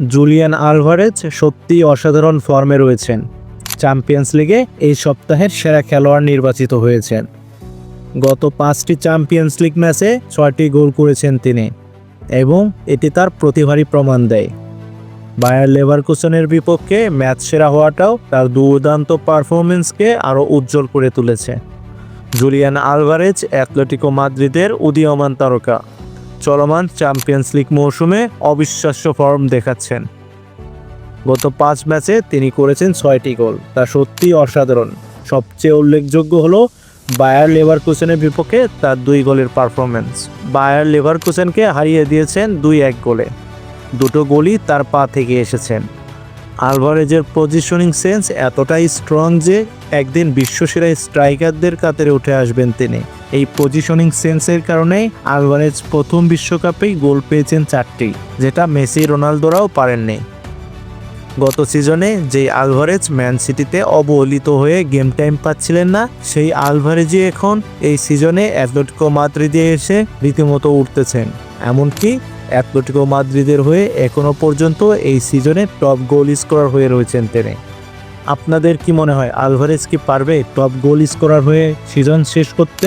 Julian Alvarez সত্যিই অসাধারণ ফর্মে রয়েছেন। চ্যাম্পিয়ন্স লিগে এই সপ্তাহের সেরা খেলোয়াড় নির্বাচিত হয়েছেন। গত পাঁচটি চ্যাম্পিয়ন্স লিগ ম্যাচে ছয়টি গোল করেছেন তিনি এবং এটি তার প্রতিভারই প্রমাণ দেয়। বায়ার লেভারকুসনের বিপক্ষে ম্যাচ সেরা হওয়াটাও তার দুর্দান্ত পারফরমেন্সকে আরও উজ্জ্বল করে তুলেছে। জুলিয়ান আলভারেজ অ্যাথলেটিকো মাদ্রিদের উদীয়মান তারকা। চলমান চ্যাম্পিয়ন্স লিগ মৌসুমে অবিশ্বাস্য ফর্ম দেখাচ্ছেন। গত পাঁচ ম্যাচে তিনি করেছেন ছয়টি গোল, তা সত্যিই অসাধারণ। সবচেয়ে উল্লেখযোগ্য হলো বায়ার লেভারকুসেনের বিপক্ষে তার দুই গোলের পারফরমেন্স বায়ার লেভারকুসেনকে হারিয়ে দিয়েছেন দুই এক গোলে। দুটো গোলই তার পা থেকে এসেছেন। আলভারেজের পজিশনিং সেন্স এতটাই স্ট্রং যে একদিন বিশ্বসেরা স্ট্রাইকারদের কাতারে উঠে আসবেন তিনি। এই পজিশনিং সেন্সের কারণেই আলভারেজ প্রথম বিশ্বকাপেই গোল পেয়েছেন চারটি, যেটা মেসি, রোনালদোরাও পারেননি। গত সিজনে যেই আলভারেজ ম্যান সিটিতে অবহেলিত হয়ে গেম টাইম পাচ্ছিলেন না, সেই আলভারেজই এখন এই সিজনে অ্যাথলেটিকো মাদ্রিদে এসে রীতিমতো উঠতেছেন। এমনকি অ্যাথলেটিকো মাদ্রিদের হয়ে এখনও পর্যন্ত এই সিজনে টপ গোল স্কোরার হয়ে রয়েছেন তিনি। আপনাদের কি মনে হয়, আলভারেজ কি পারবে টপ গোল স্কোরার হয়ে সিজন শেষ করতে?